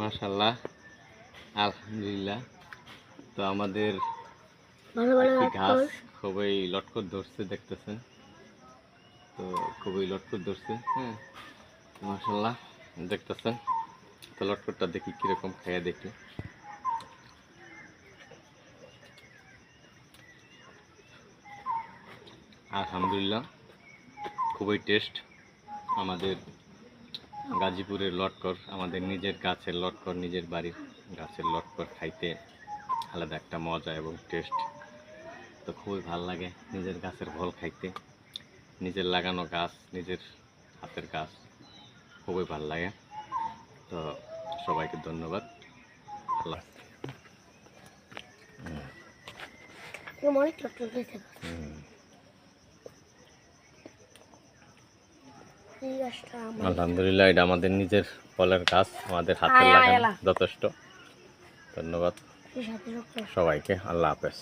মাশাল্লাহ আলহামদুলিল্লাহ। তো আমাদের কর খুবই লটকট ধরছে দেখতেছেন? তো খুবই লটকট ধরছে হ্যাঁ? মাশাল্লাহ দেখতেছেন? তো লটকটটা দেখি কীরকম খাইয়া দেখি। আলহামদুলিল্লাহ খুবই টেস্ট আমাদের গাজীপুরের লটকর আমাদের নিজের গাছের লটকর নিজের বাড়ির গাছের লটকর খাইতে আলাদা একটা মজা এবং টেস্ট তো খুবই ভালো লাগে নিজের গাছের ফল খাইতে। নিজের লাগানো গাছ নিজের হাতের গাছ খুবই ভালো লাগে। তো সবাইকে ধন্যবাদ। আল্লাহ অনেক আলহামদুলিল্লাহ এটা আমাদের নিজের ফলের গাছ আমাদের হাতে লাগানো যথেষ্ট। ধন্যবাদ। সবাইকে আল্লাহ হাফেজ।